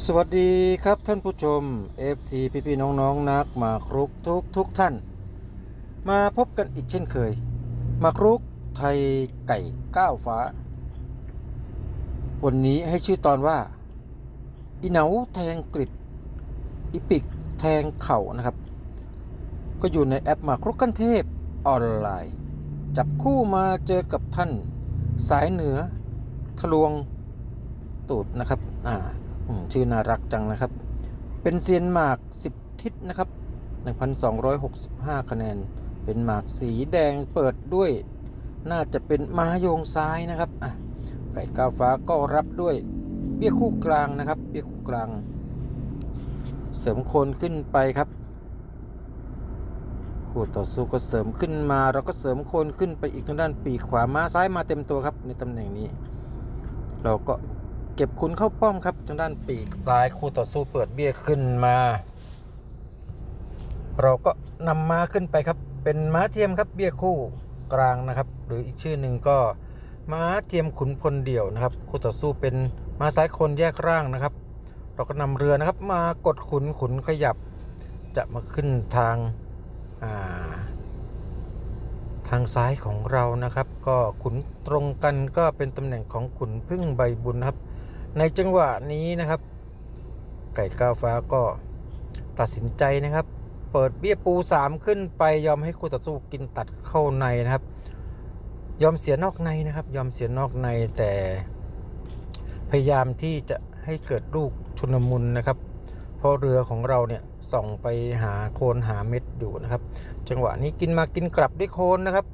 สวัสดีครับท่านผู้ชม FC พี่พี่ๆน้องๆนักมากรุกทุกทุกท่าน มาพบกันอีกเช่นเคย มากรุกไทยไก่ก้าวฟ้า วันนี้ให้ชื่อตอนว่าอีเหนาแทงกริดอีปิกแทงเข่านะครับ ก็อยู่ในแอปมากรุกกันเทพออนไลน์ จับคู่มาเจอกับท่าน สายเหนือทะลวงตูดนะครับอ่า ชื่อน่ารักจังนะครับ เป็นเซียนหมาก 10 ทิศนะครับ 1,265 คะแนน เป็นหมากสีแดงเปิดด้วย น่าจะเป็นม้าโยงซ้ายนะครับอะไก่ก้าวฟ้าก็รับด้วย เบี้ยคู่กลางนะครับ เบี้ยคู่กลาง เสริมโคนขึ้นไปครับคู่ต่อสู้ก็เสริมขึ้นมา เราก็เสริมโคนขึ้นไปอีกทางด้านปีกขวาม้าซ้ายมาเต็มตัวครับในตำแหน่งนี้ เราก็ เก็บคุณเข้าป้อมครับทางด้านปีกซ้ายคู่ต่อสู้เปิดเบี้ยขึ้นมา เราก็นำม้าขึ้นไปครับ เป็นม้าเทียมครับเบี้ยคู่กลางนะครับ หรืออีกชื่อหนึ่งก็ม้าเทียมขุนพลเดี่ยวนะครับ คู่ต่อสู้เป็นม้าซ้ายคนแยกร่างนะครับ เราก็นำเรือนะครับ มากดขุนขุนขยับ จะมาขึ้นทางาทางซ้ายของเรานะครับ ก็ขุนตรงกันก็เป็นตำแหน่งของขุนพึ่งใบบุญนะครับ ในจังหวะนี้นะครับ ไก่ก้าวฟ้าก็ตัดสินใจนะครับ เปิดเบี้ยปู 3 ขึ้นไปยอมให้คู่ต่อสู้กินตัดเข้าในนะครับ ยอมเสียนอกในนะครับ ยอมเสียนอกในแต่พยายามที่จะให้เกิดลูกชุนมุนนะครับ เพราะเรือของเราเนี่ยส่องไปหาโคนหาเม็ดอยู่นะครับ จังหวะนี้กินมากินกลับด้วยโคนนะครับ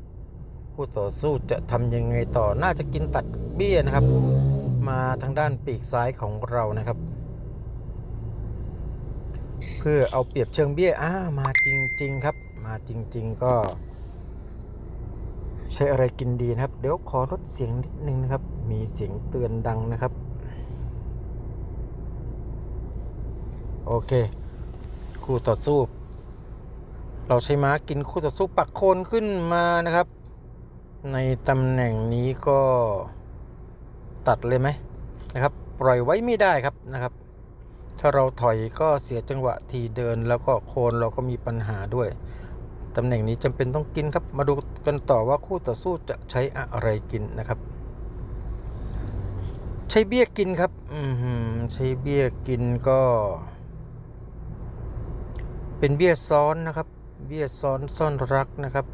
คู่ต่อสู้จะทำยังไงต่อน่าจะกินตัดเบี้ยนะครับ มาทางด้านปีกซ้ายของเรานะครับ เพื่อเอาเปรียบเชิงเบี้ยอ้ามาจริง ๆ ครับ มาจริง ๆ ก็ ใช้อะไรกินดีนะครับ เดี๋ยวขอลดเสียงนิดนึงนะครับ มีเสียงเตือนดังนะครับ โอเค คู่ต่อสู้เราใช้ม้ากินคู่ต่อสู้ปักโคนขึ้นมานะครับ ในตำแหน่งนี้ก็ ตัดเลยไหมนะครับ ปล่อยไว้ไม่ได้ครับนะครับ ถ้าเราถอยก็เสียจังหวะทีเดินแล้วก็โคนเราก็มีปัญหาด้วยตำแหน่งนี้จำเป็นต้องกินครับ มาดูกันต่อว่าคู่ต่อสู้จะใช้อะไรกินนะครับ ใช้เบี้ยกินครับ อือหือใช้เบี้ยกินก็ เป็นเบี้ยซ้อนนะครับ เบี้ยซ้อนซ่อนรักนะครับ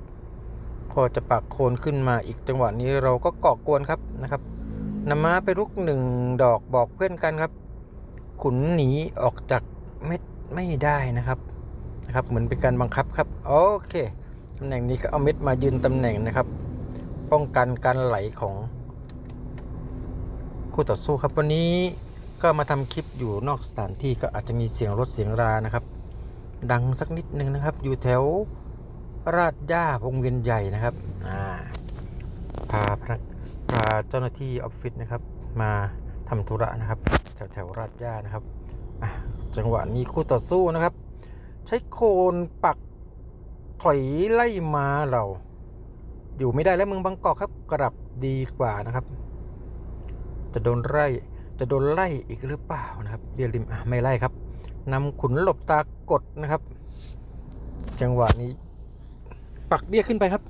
พอจะปักโคนขึ้นมาอีกจังหวะนี้เราก็เกาะกวนครับนะครับ นำม้าไปลุกหนึ่งดอกบอกเพื่อนกันครับ ขุนหนีออกจากเม็ดไม่ได้นะครับนะครับเหมือนเป็นการบังคับครับโอเคตำแหน่งนี้ก็เอาเม็ดมายืนตำแหน่งนะครับ ป้องกันการไหลของคู่ต่อสู้ครับวันนี้ก็มาทำคลิปอยู่นอกสถานที่ก็อาจจะมีเสียงรถเสียงรานะครับ ดังสักนิดนึงนะครับ อยู่แถวราดย่าวงเวียนใหญ่นะครับอ่าพาพนัก เจ้าหน้าที่ออฟฟิศนะครับ มาทำธุระนะครับ แถวแถวราดย่านะครับ จังหวะนี้คู่ต่อสู้นะครับ ใช้โคนปักถอยไล่มาเรา อยู่ไม่ได้แล้วเมืองบางกอกครับ กลับดีกว่านะครับ จะโดนไล่จะโดนไล่อีกหรือเปล่านะครับเบียร์ริมอะไม่ไล่ครับนำขุนหลบตากดนะครับ จังหวะนี้ ปักเบี้ยขึ้นไปครับ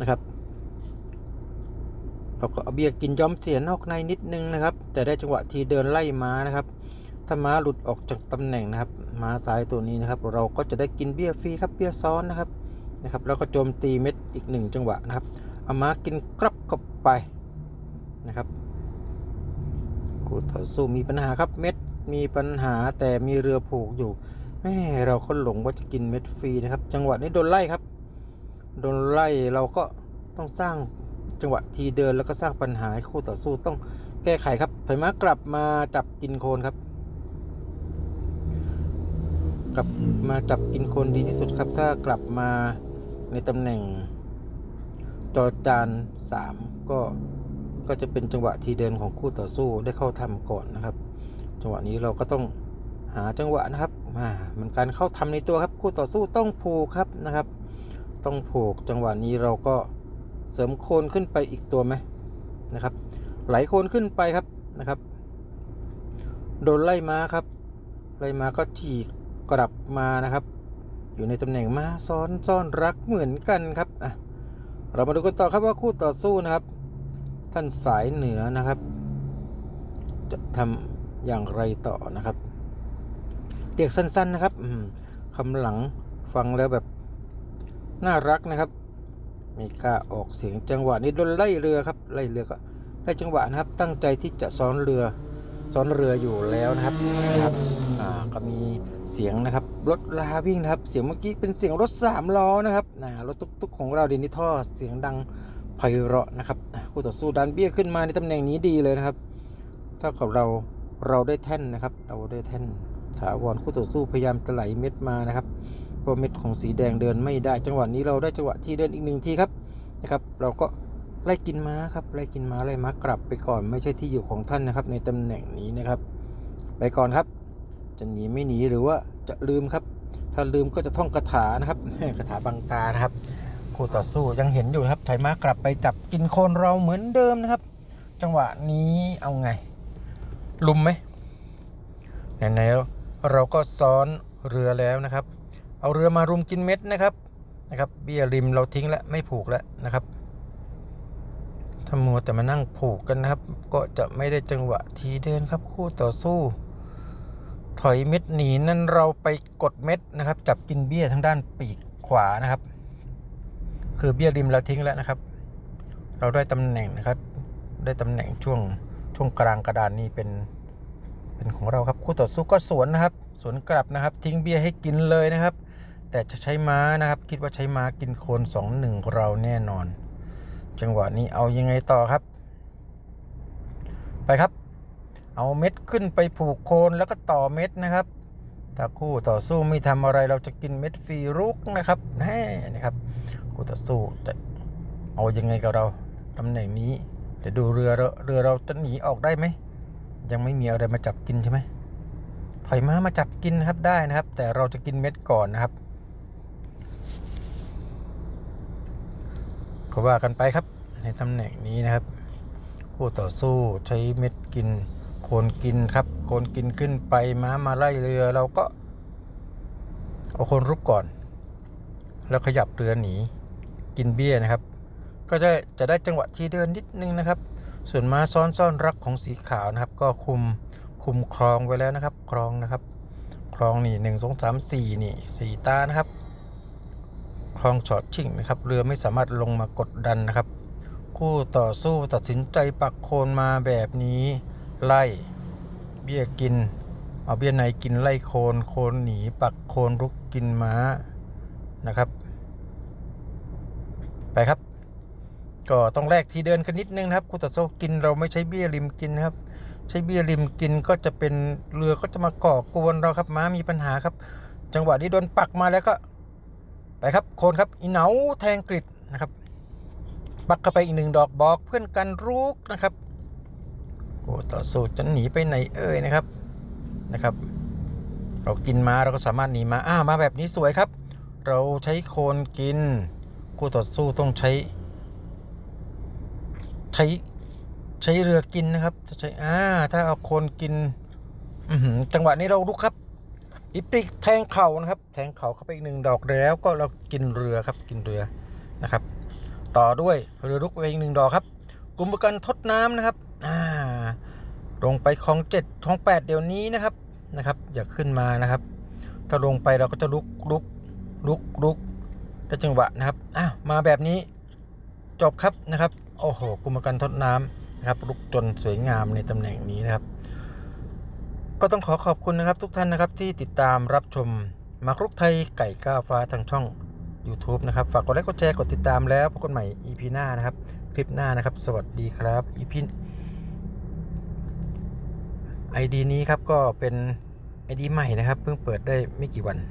นะครับ เราก็เอาเบี้ยกินย้อมเสียนอกในนิดนึงนะครับ แต่ได้จังหวะที่เดินไล่ม้านะครับถ้าม้าหลุดออกจากตำแหน่งนะครับม้าซ้ายตัวนี้นะครับ เราก็จะได้กินเบี้ยฟรีครับเบี้ยซ้อนนะครับนะครับ แล้วก็โจมตีเม็ดอีกหนึ่งจังหวะนะครับเอาม้ากินกรับเข้าไปนะครับคู่ต่อสู้มีปัญหาครับเม็ดมีปัญหาแต่มีเรือผูกอยู่แม่เราก็หลงว่าจะกินเม็ดฟรีนะครับ จังหวะนี้โดนไล่ครับ โดนไล่เราก็ต้องสร้าง จังหวะทีเดินแล้วก็สร้างปัญหาให้คู่ต่อสู้ต้องแก้ไขครับถอยมากลับมาจับกินโคนครับ กลับมาจับกินโคนดีที่สุดครับ ถ้ากลับมาในตำแหน่ง จอจาน3ก็ก็จะเป็นจังหวะทีเดินของคู่ต่อสู้ได้เข้าทำก่อนนะครับ จังหวะนี้เราก็ต้องหาจังหวะนะครับอ่ามันการเข้าทำในตัวครับ คู่ต่อสู้ต้องผูกครับนะครับ ต้องผูกจังหวะนี้เราก็ เสริมโคนขึ้นไปอีกตัวไหมนะครับ ไหลโคนขึ้นไปครับนะครับ โดนไล่ม้าครับ ไล่ม้าก็ฉีกกลับมานะครับ อยู่ในตำแหน่งม้าซ้อนซ่อนรักเหมือนกันครับอะเรามาดูกันต่อครับว่าคู่ต่อสู้นะครับ ท่านสายเหนือนะครับ จะทำอย่างไรต่อนะครับเรียกสั้นๆนะครับคำหลังฟังแล้วแบบน่ารักนะครับ ม่กล้าออกเสียงจังหวะนี้โดนไล่เรือครับไล่เรือก็ไล่จังหวะนะครับ ตั้งใจที่จะซ้อนเรือซ้อนเรืออยู่แล้วนะครับนะครับอ่าก็มีเสียงนะครับรถลาวิ่งนะครับ เสียงเมื่อกี้เป็นเสียงรถสามล้อนะครับอ่ารถตุ๊กๆของเราดินนี่ท่อเสียงดังไพเราะนะครับคู่ต่อสู้ดันเบี้ยขึ้นมาในตำแหน่งนี้ดีเลยนะครับเท่ากับเราเราได้แท่นนะครับ เราได้แท่นถาวรคู่ต่อสู้พยายามจะไหลเม็ดมานะครับ เพราะเม็ดของสีแดงเดินไม่ได้จังหวะนี้เราได้จังหวะที่เดินอีกหนึ่งทีครับนะครับ เราก็ไล่กินม้าครับไล่กินม้าไล่ม้ากลับไปก่อนไม่ใช่ที่อยู่ของท่านนะครับ ในตำแหน่งนี้นะครับ ไปก่อนครับจะหนีไม่หนีหรือว่าจะลืมครับ ถ้าลืมก็จะท่องคาถานะครับคาถาบังตานะครับคู่ต่อสู้ยังเห็นอยู่ครับถอยม้ากลับไปจับกินโคนเราเหมือนเดิมนะครับ จังหวะนี้เอาไง ลุมไหมไหนๆเราก็ซ้อนเรือแล้วนะครับ เอาเรือมารุมกินเม็ดนะครับนะครับ เบี้ยริมเราทิ้งแล้วไม่ผูกแล้วนะครับถ้ามัวแต่มานั่งผูกกันนะครับ ก็จะไม่ได้จังหวะทีเดินครับ คู่ต่อสู้ ถอยเม็ดหนีนั่นเราไปกดเม็ดนะครับ จับกินเบี้ยทั้งด้านปีกขวานะครับ คือเบี้ยริมเราทิ้งแล้วนะครับ เราได้ตำแหน่งนะครับ ได้ตำแหน่งช่วงช่วงกลางกระดานนี้เป็นเป็นของเราครับ คู่ต่อสู้ก็สวนนะครับ สวนกลับนะครับ ทิ้งเบี้ยให้กินเลยนะครับ แต่จะใช้ม้านะครับ คิดว่าใช้ม้ากินโคนสองหนึ่งเราแน่นอน จังหวะนี้เอายังไงต่อครับ ไปครับ เอาเม็ดขึ้นไปผูกโคนแล้วก็ต่อเม็ดนะครับถ้าคู่ต่อสู้ไม่ทำอะไรเราจะกินเม็ดฟรีรุกนะครับแน่นะครับ คู่ต่อสู้แต่เอายังไงกับเราตำแหน่งนี้เดี๋ยวดูเรือเราเรือเราจะหนีออกได้ไหมยังไม่มีอะไรมาจับกินใช่ไหมถอยม้ามาจับกินนะครับได้นะครับ แต่เราจะกินเม็ดก่อนนะครับ ก็ว่ากันไปครับ ในตำแหน่งนี้นะครับ คู่ต่อสู้ใช้เม็ดกิน โคนกินครับ โคนกินขึ้นไปม้ามาไล่เรือเราก็ เอาโคนรุกก่อน แล้วขยับเรือหนี กินเบี้ยนะครับ ก็จะจะได้จังหวะที่เดินนิดนึงนะครับ ส่วนม้าซ้อนซ่อนรักของสีขาวนะครับ ก็คุมคุมคลองไว้แล้วนะครับ คลองนะครับ คลองนี่หนึ่งสองสามสี่นี่สี่ตานะครับ ลองชอตชิ่งนะครับ เรือไม่สามารถลงมากดดันนะครับ คู่ต่อสู้ตัดสินใจปักโคนมาแบบนี้ ไล่ เบี้ยกิน เอาเบี้ยในกินไล่โคนโคนหนีปักโคนรุกกินม้านะครับ ไปครับ ก็ต้องแลกทีเดินกันนิดนึงนะครับ คู่ต่อสู้กินเราไม่ใช้เบี้ยริมกินนะครับ ใช้เบี้ยริมกินก็จะเป็นเรือก็จะมาก่อกวนเราครับม้ามีปัญหาครับ จังหวะที่โดนปักมาแล้วก็ ไปครับโคนครับอีเหนาแทงกริดนะครับ ปักเข้าไปอีกหนึ่งดอกบอกเพื่อนกันรุกนะครับโอ้ต่อสู้จะหนีไปไหนเอ่ยนะครับนะครับ เรากินมาเราก็สามารถหนีมาอ้ามาแบบนี้สวยครับ เราใช้โคนกินคู่ต่อสู้ต้องใช้ ใช้ใช้เรือกินนะครับถ้าใช้อ่าถ้าเอาโคนกินอืจังหวะนี้เราลุกครับ อิปริกแทงเข่านะครับ แทงเข่าเข้าไปอีกหนึ่งดอกแล้วก็เรากินเรือครับกินเรือนะครับ ต่อด้วยเรือลุกไปอีกหนึ่งดอกครับ กลุ่มประกันทดน้ำนะครับอ่าลงไปคลองเจ็ดคลองแปดเดี๋ยวนี้นะครับนะครับ อย่าขึ้นมานะครับ ถ้าลงไปเราก็จะลุกลุกลุกลุกได้จังหวะนะครับอ้าวมาแบบนี้จบครับนะครับโอ้โหกลุ่มประกันทดน้ำนะครับลุกจนสวยงามในตำแหน่งนี้นะครับ ก็ต้องขอขอบคุณนะครับทุกท่านนะครับที่ติดตามรับชมมาครุกไทยไก่ก้าวฟ้าทางช่อง YouTube นะครับฝากกดไลค์กดแชร์กดติดตามแล้วพบกันใหม่ EP หน้านะครับคลิปหน้านะครับ สวัสดีครับ EP ID นี้ครับก็เป็น ID ใหม่นะครับ เพิ่งเปิดได้ไม่กี่วัน